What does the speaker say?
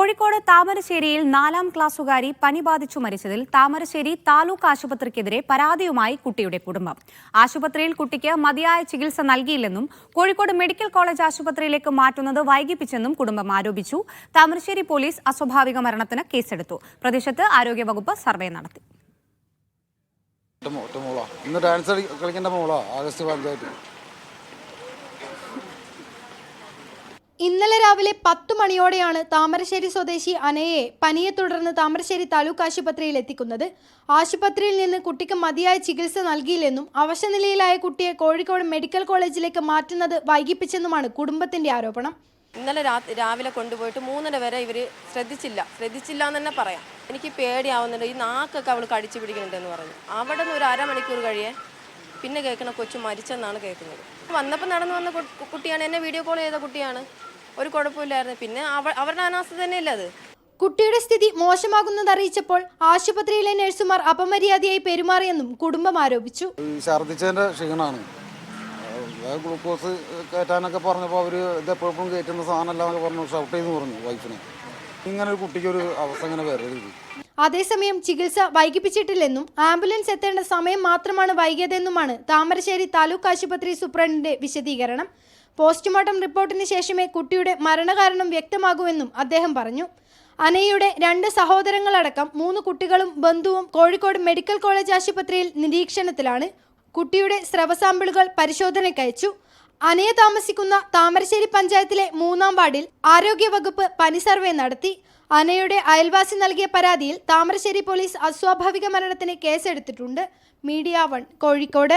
കോഴിക്കോട് താമരശ്ശേരിയിൽ നാലാം ക്ലാസ്സുകാരി പനി ബാധിച്ചു മരിച്ചതിൽ താമരശ്ശേരി താലൂക്ക് ആശുപത്രിക്കെതിരെ പരാതിയുമായി കുട്ടിയുടെ കുടുംബം. ആശുപത്രിയിൽ കുട്ടിക്ക് മതിയായ ചികിത്സ നൽകിയില്ലെന്നും കോഴിക്കോട് മെഡിക്കൽ കോളേജ് ആശുപത്രിയിലേക്ക് മാറ്റുന്നത് വൈകിപ്പിച്ചെന്നും കുടുംബം ആരോപിച്ചു. താമരശ്ശേരി പോലീസ് അസ്വാഭാവിക മരണത്തിന് കേസെടുത്തു. പ്രദേശത്ത് ആരോഗ്യവകുപ്പ് സർവേ നടത്തി. ഇന്ന് ഡാൻസ് കളിക്കേണ്ട ആഗസ്റ്റ് പഞ്ചായത്ത് ഇന്നലെ രാവിലെ പത്തു മണിയോടെയാണ് താമരശ്ശേരി സ്വദേശി അനയെ പനിയെ തുടർന്ന് താമരശ്ശേരി താലൂക്ക് ആശുപത്രിയിൽ എത്തിക്കുന്നത്. ആശുപത്രിയിൽ നിന്ന് കുട്ടിക്ക് മതിയായ ചികിത്സ നൽകിയില്ലെന്നും അവശനിലയിലായ കുട്ടിയെ കോഴിക്കോട് മെഡിക്കൽ കോളേജിലേക്ക് മാറ്റുന്നത് വൈകിപ്പിച്ചെന്നുമാണ് കുടുംബത്തിന്റെ ആരോപണം. ഇന്നലെ രാവിലെ കൊണ്ടുപോയിട്ട് മൂന്നര വരെ ഇവർ ശ്രദ്ധിച്ചില്ല. ശ്രദ്ധിച്ചില്ല എന്ന് തന്നെ പറയാം. എനിക്ക് പേടിയാവുന്നുണ്ട്. ഈ നാക്കൊക്കെ അവൾ കടിച്ചു പിടിക്കുന്നുണ്ടെന്ന് പറഞ്ഞു. അവിടെ നിന്ന് ഒരു അരമണിക്കൂർ കഴിയേ പിന്നെ കേൾക്കണ കൊച്ചു മരിച്ചെന്നാണ് കേൾക്കുന്നത്. വന്നപ്പോൾ നടന്നു വന്ന കുട്ടിയാണ്. എന്നെ വീഡിയോ കോൾ ചെയ്ത കുട്ടിയാണ്. ഒരു കുഴപ്പമില്ലായിരുന്നു. പിന്നെ അവ അവരുടെ അനാസ്ഥ തന്നെയല്ലേ അത്? കുട്ടിയുടെ സ്ഥിതി മോശമാകുന്നത് അറിയിച്ചപ്പോൾ ആശുപത്രിയിലെ നഴ്സുമാർ അപമര്യാദയായി പെരുമാറിയെന്നും കുടുംബം ആരോപിച്ചു. ഛർദിച്ചതിന്റെ ക്ഷീണമാണ് ഗ്ലൂക്കോസ് കയറ്റാനൊക്കെ പറഞ്ഞപ്പോൾ അവർ ഇത് എപ്പോഴും കയറ്റുന്ന സാധനമല്ല എന്നൊക്കെ പറഞ്ഞു ഷൗട്ട് ചെയ്ത് പറഞ്ഞു വൈഫിനെ. ഇങ്ങനെ ഒരു കുട്ടിക്ക് ഒരു അവസ്ഥ ഇങ്ങനെ വരരുത് അതേസമയം ചികിത്സ വൈകിപ്പിച്ചിട്ടില്ലെന്നും ആംബുലൻസ് എത്തേണ്ട സമയം മാത്രമാണ് വൈകിയതെന്നുമാണ് താമരശ്ശേരി താലൂക്ക് ആശുപത്രി സൂപ്രണ്ടിന്റെ വിശദീകരണം. പോസ്റ്റ്മോർട്ടം റിപ്പോർട്ടിന് ശേഷമേ കുട്ടിയുടെ മരണകാരണം വ്യക്തമാകൂവെന്നും അദ്ദേഹം പറഞ്ഞു. അനയുടെ രണ്ട് സഹോദരങ്ങളടക്കം മൂന്ന് കുട്ടികളും ബന്ധുവും കോഴിക്കോട് മെഡിക്കൽ കോളേജ് ആശുപത്രിയിൽ നിരീക്ഷണത്തിലാണ്. കുട്ടിയുടെ സ്രവ സാമ്പിളുകൾ പരിശോധനയ്ക്കയച്ചു. അനയെ താമസിക്കുന്ന താമരശ്ശേരി പഞ്ചായത്തിലെ മൂന്നാം വാർഡിൽ ആരോഗ്യവകുപ്പ് പനി സർവേ നടത്തി. അനയുടെ അയൽവാസി നൽകിയ പരാതിയിൽ താമരശ്ശേരി പോലീസ് അസ്വാഭാവിക മരണത്തിന് കേസെടുത്തിട്ടുണ്ട്. Media One Kozhikode.